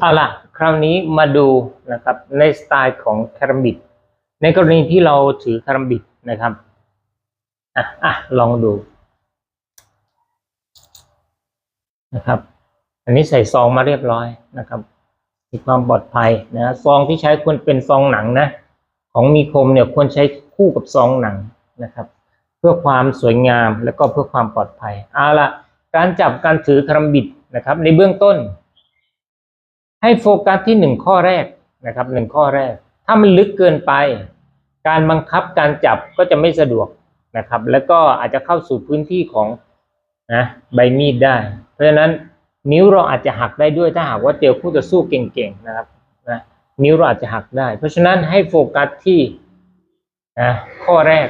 เอาล่ะ คราวนี้มาดูนะครับในสไตล์ของคารามิด ในกรณีที่เราถือคารามิดนะครับอะอะลองดูนะครับ อันนี้ใส่ซองมาเรียบร้อยนะครับมีความปลอดภัยนะซองที่ใช้ควรเป็นซองหนังนะ ของมีคมเนี่ยควรใช้คู่กับซองหนังนะครับ เพื่อความสวยงามและก็เพื่อความปลอดภัยเอาละการจับการถือคารัมบิดนะครับ ในเบื้องต้น ให้โฟกัสที่หนึ่งข้อแรกนะครับหนึ่งข้อแรก ถ้ามันลึกเกินไป การบังคับการจับก็จะไม่สะดวกนะครับ แล้วก็อาจจะเข้าสู่พื้นที่ของนะใบมีดได้ เพราะฉะนั้นนิ้วเราอาจจะหักได้ด้วยถ้าหากว่าเจอคู่ต่อสู้เก่งๆนะครับนะนิ้วเราอาจจะหักได้ เพราะฉะนั้นให้โฟกัสที่นะข้อแรก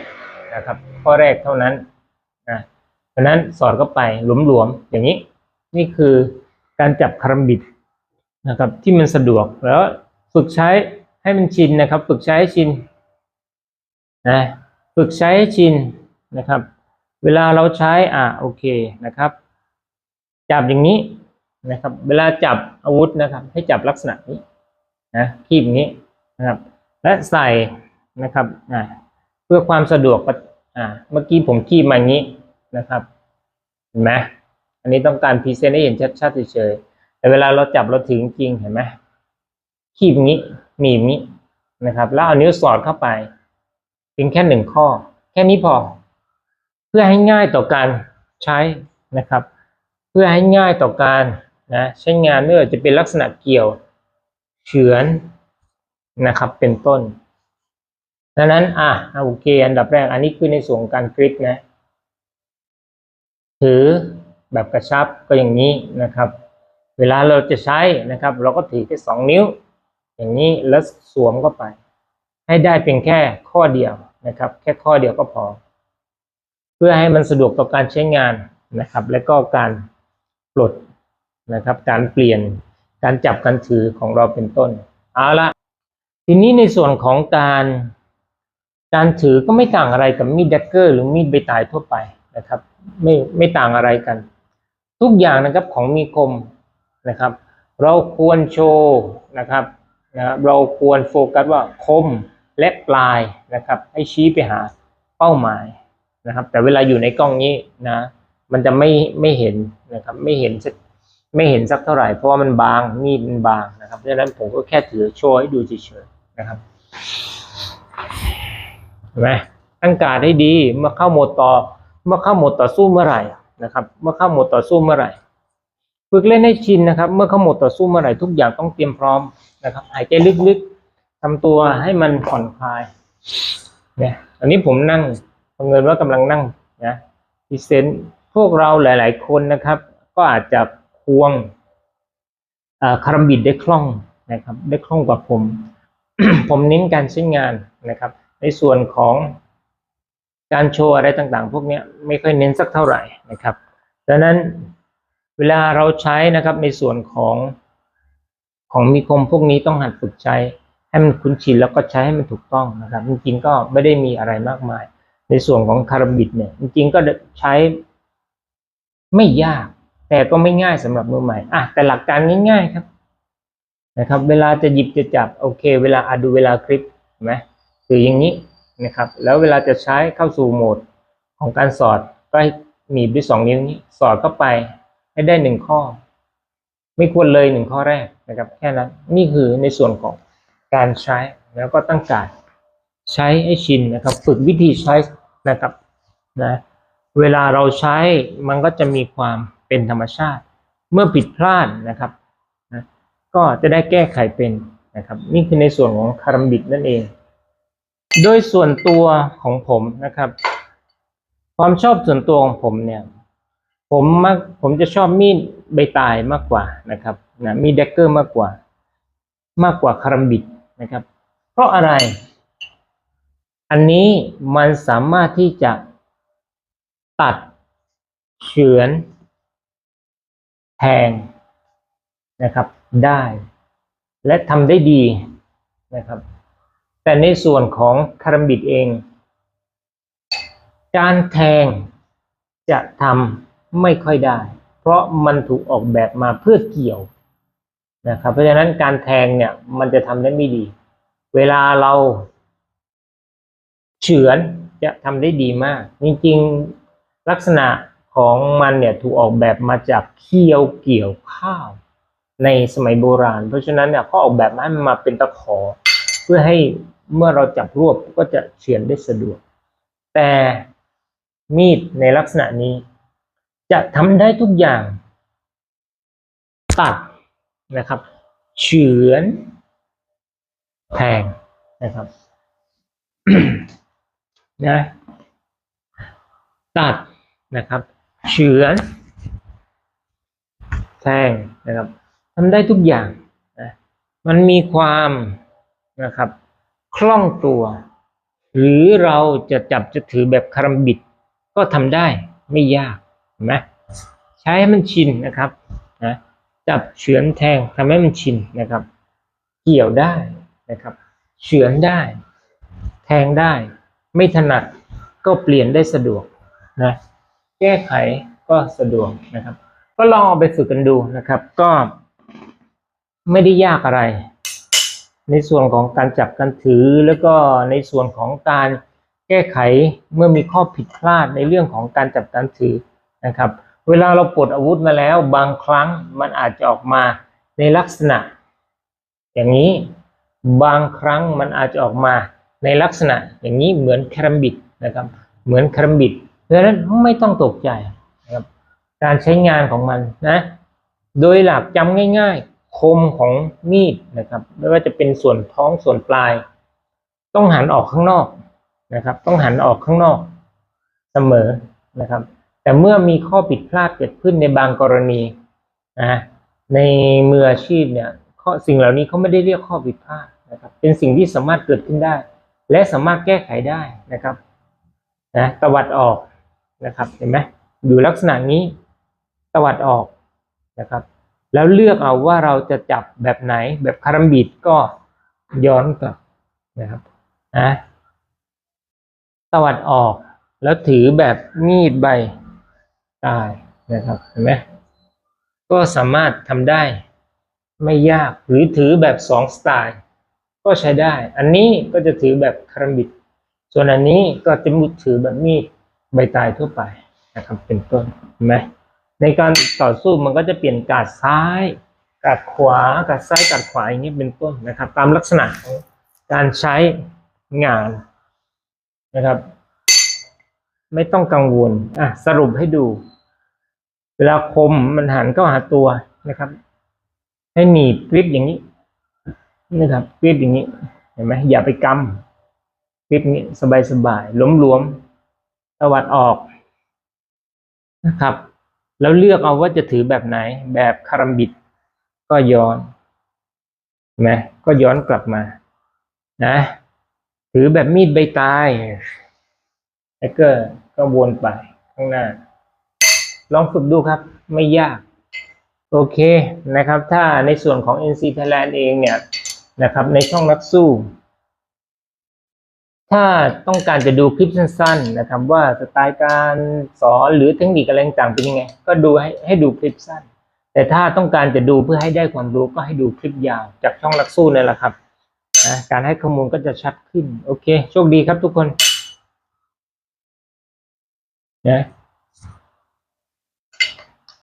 นะครับ ข้อแรกเท่านั้นนะเพราะฉะนั้นสอดเข้าไปหลวมๆอย่างนี้ นี่คือการจับคารัมบิด นะครับที่มันสะดวกแล้วฝึกใช้ให้มันชินนะครับ ฝึกใช้ให้ชินนะฝึกใช้ให้ชินนะครับ เวลาเราใช้อ่าโอเคนะครับ จับอย่างนี้นะครับ เวลาจับอาวุธนะครับ ให้จับลักษณะนี้นะคีบอย่างนี้นะครับ และใส่นะครับอ่าเพื่อความสะดวกอ่าเมื่อกี้ผมคีบมาอย่างนี้นะครับเห็นไหมอันนี้ต้องการพรีเซนต์ให้เห็นชัดๆเฉยๆ แต่เวลาเราจับเราถึงจริงเห็นไหมคีบนี้หนีบนี้นะครับ แล้วเอานิ้วสอดเข้าไปเพียงแค่หนึ่งข้อ แค่นี้พอ เพื่อให้ง่ายต่อการใช้นะครับ เพื่อให้ง่ายต่อการนะใช้งานไม่ว่าจะเป็นลักษณะเกี่ยวเฉือนนะครับ เป็นต้นดังนั้นอะโอเค อันดับแรก อันนี้คือในส่วนการกริปนะ ถือแบบกระชับก็อย่างนี้นะครับ เวลาเราจะใช้นะครับ เราก็ถือแค่สองนิ้ว อย่างนี้แล้วสวมเข้าไป ให้ได้เพียงแค่ข้อเดียวนะครับ แค่ข้อเดียวก็พอ เพื่อให้มันสะดวกต่อการใช้งานนะครับ และก็การปลดนะครับ การเปลี่ยนการจับการถือของเราเป็นต้นเอาละทีนี้ในส่วนของการการถือก็ไม่ต่างอะไรกับมีดแดกเกอร์หรือมีดใบตายทั่วไปนะครับ ไม่ไม่ต่างอะไรกัน ทุกอย่างนะครับของมีคม นะครับ เราควรโชว์นะครับนะครับเราควรโฟกัสว่าคมและปลายนะครับ ให้ชี้ไปหาเป้าหมายนะครับ แต่เวลาอยู่ในกล้องนี้นะ มันจะไม่ไม่เห็นนะครับ ไม่เห็นสักไม่เห็นสักเท่าไหร่เพราะว่ามันบางมีดมันบางนะครับดังนั้นผมก็แค่ถือโชว์ให้ดูเฉยๆนะครับเห็นไหมตั้งการให้ดีเมื่อเข้าโหมดต่อเมื่อเข้าโหมดต่อสู้เมื่อไหร่นะครับ เมื่อเข้าโหมดต่อสู้เมื่อไหร่ ฝึกเล่นให้ชินนะครับ เมื่อเขาหมดต่อสู้เมื่อไหร่ทุกอย่างต้องเตรียมพร้อมนะครับ หายใจลึกๆทำตัวให้มันผ่อนคลายเนี่ยอันนี้ผมนั่งบังเงินว่ากำลังนั่งนะพิเศษพวกเราหลาย ๆ คนนะครับ ก็อาจจะควงคารมบิดได้คล่องนะครับ ได้คล่องกว่าผม ผมเน้นการใช้งานนะครับ ในส่วนของการโชว์อะไรต่างๆ พวกนี้ไม่ค่อยเน้นสักเท่าไหร่นะครับดังนั้น เวลาเราใช้นะครับในส่วนของของมีคมพวกนี้ต้องหัดฝึกใช้ให้มันคุ้นชินแล้วก็ใช้ให้มันถูกต้องนะครับจริงๆก็ไม่ได้มีอะไรมากมาย ในส่วนของคาราบิดเนี่ยจริงๆก็ใช้ไม่ยาก แต่ก็ไม่ง่ายสำหรับมือใหม่อะแต่หลักการง่าย ๆครับนะครับ เวลาจะหยิบจะจับโอเค เวลาอะดูเวลาคลิปเห็นไหมคืออย่างนี้นะครับ แล้วเวลาจะใช้เข้าสู่โหมดของการสอดก็ให้หนีด้วยสองนิ้วนี้สอดเข้าไป ให้ได้หนึ่งข้อ ไม่ควรเลยหนึ่งข้อแรกนะครับ แค่นั้นนี่คือในส่วนของการใช้แล้วก็ตั้งการใช้ให้ชินนะครับ ฝึกวิธีใช้นะครับนะเวลาเราใช้มันก็จะมีความเป็นธรรมชาติ เมื่อผิดพลาดนะครับนะก็จะได้แก้ไขเป็นนะครับ นี่คือในส่วนของคารัมบิดนั่นเอง โดยส่วนตัวของผมนะครับ ความชอบส่วนตัวของผมเนี่ย ผมมักผมจะชอบมีดใบตายมากกว่านะครับนะมีดแดกเกอร์มากกว่า มากกว่าคารมบิดนะครับ เพราะอะไร อันนี้มันสามารถที่จะตัดเฉือน แทงนะครับได้ และทำได้ดีนะครับ แต่ในส่วนของคารมบิดเอง การแทงจะทำ ไม่ค่อยได้ เพราะมันถูกออกแบบมาเพื่อเกี่ยวนะครับเพราะฉะนั้นการแทงเนี่ยมันจะทำได้ไม่ดี เวลาเราเฉือนจะทำได้ดีมาก จริงๆลักษณะของมันเนี่ยถูกออกแบบมาจากเคี้ยวเกี่ยวข้าว ในสมัยโบราณ เพราะฉะนั้นเนี่ยเขาออกแบบให้มันมาเป็นตะขอ เพื่อให้เมื่อเราจับรวบก็จะเฉือนได้สะดวก แต่มีดในลักษณะนี้ จะทำได้ทุกอย่าง ตัดนะครับเฉือนแทงนะครับนะตัดนะครับเฉือนแทงนะครับทำได้ทุกอย่างนะมันมีความนะครับคล่องตัว หรือเราจะจับจะถือแบบคารมบิดก็ทำได้ไม่ยาก ห็นไหมใช้ให้มันชินนะครับนะจับเฉือนแทงทำให้มันชินนะครับ เกี่ยวได้นะครับ เฉือนได้ แทงได้ ไม่ถนัดก็เปลี่ยนได้สะดวกนะแก้ไขก็สะดวกนะครับ ก็ลองเอาไปฝึกกันดูนะครับ ก็ไม่ได้ยากอะไร ในส่วนของการจับการถือ แล้วก็ในส่วนของการแก้ไขเมื่อมีข้อผิดพลาดในเรื่องของการจับการถือ นะครับ เวลาเราปลดอาวุธมาแล้วบางครั้งมันอาจจะออกมาในลักษณะ อย่างนี้บางครั้งมันอาจจะออกมาในลักษณะ อย่างนี้เหมือนแครมบิดนะครับ เหมือนแครมบิดเพราะฉะนั้นไม่ต้องตกใจนะครับ การใช้งานของมันนะ โดยหลักจำง่าย ๆ คมของมีดนะครับ ไม่ว่าจะเป็นส่วนท้องส่วนปลาย ต้องหันออกข้างนอกนะครับ ต้องหันออกข้างนอกเสมอนะครับ แต่เมื่อมีข้อผิดพลาดเกิดขึ้นในบางกรณีนะในมืออาชีพเนี่ยข้อสิ่งเหล่านี้เขาไม่ได้เรียกข้อผิดพลาดนะครับเป็นสิ่งที่สามารถเกิดขึ้นได้ และสามารถแก้ไขได้นะครับนะตวัดออกนะครับเห็นไหมอยู่ลักษณะนี้ตวัดออกนะครับ แล้วเลือกเอาว่าเราจะจับแบบไหนแบบคารัมบิดก็ย้อนกลับนะครับนะตวัดออกแล้วถือแบบมีดใบ ตายนะครับเห็นไหมก็สามารถทำได้ไม่ยากหรือถือแบบสองสไตล์ ก็ใช้ได้ อันนี้ก็จะถือแบบคารัมบิด ส่วนอันนี้ก็จะมุดถือแบบมีดใบตายทั่วไปนะครับเป็นต้นเห็นไหมในการต่อสู้มันก็จะเปลี่ยนการดซ้ายกาดขวากาดซ้ายกาดขวาอย่างนี้เป็นต้นนะครับ ตามลักษณะของการใช้งานนะครับ ไม่ต้องกังวลอะสรุปให้ดู เวลาคมมันหันเข้าหาตัวนะครับ ให้หนีบกริปอย่างนี้นะครับกริปอย่างนี้ เห็นไหมอย่าไปกำกริปนี้สบายๆหลวมๆตวัดออกนะครับ แล้วเลือกเอาว่าจะถือแบบไหน แบบคารัมบิด ก็ย้อนเห็นไหมก็ย้อนกลับมา นะถือแบบมีดใบตายแล้วก็ก็วนไปข้างหน้า ลองฝึกดูครับ ไม่ยาก โอเคนะครับ ถ้าในส่วนของ NC Thailand เองเนี่ยนะครับ ในช่องนักสู้ ถ้าต้องการจะดูคลิปสั้นๆนะครับว่าสไตล์การสอนหรือเทคนิคอะไรต่างๆเป็นยังไง ก็ดูให้ให้ดูคลิปสั้น แต่ถ้าต้องการจะดูเพื่อให้ได้ความรู้ก็ให้ดูคลิปยาวจากช่องนักสู้นี่แหละครับนะการให้ข้อมูลก็จะชัดขึ้น โอเค โชคดีครับทุกคนนะ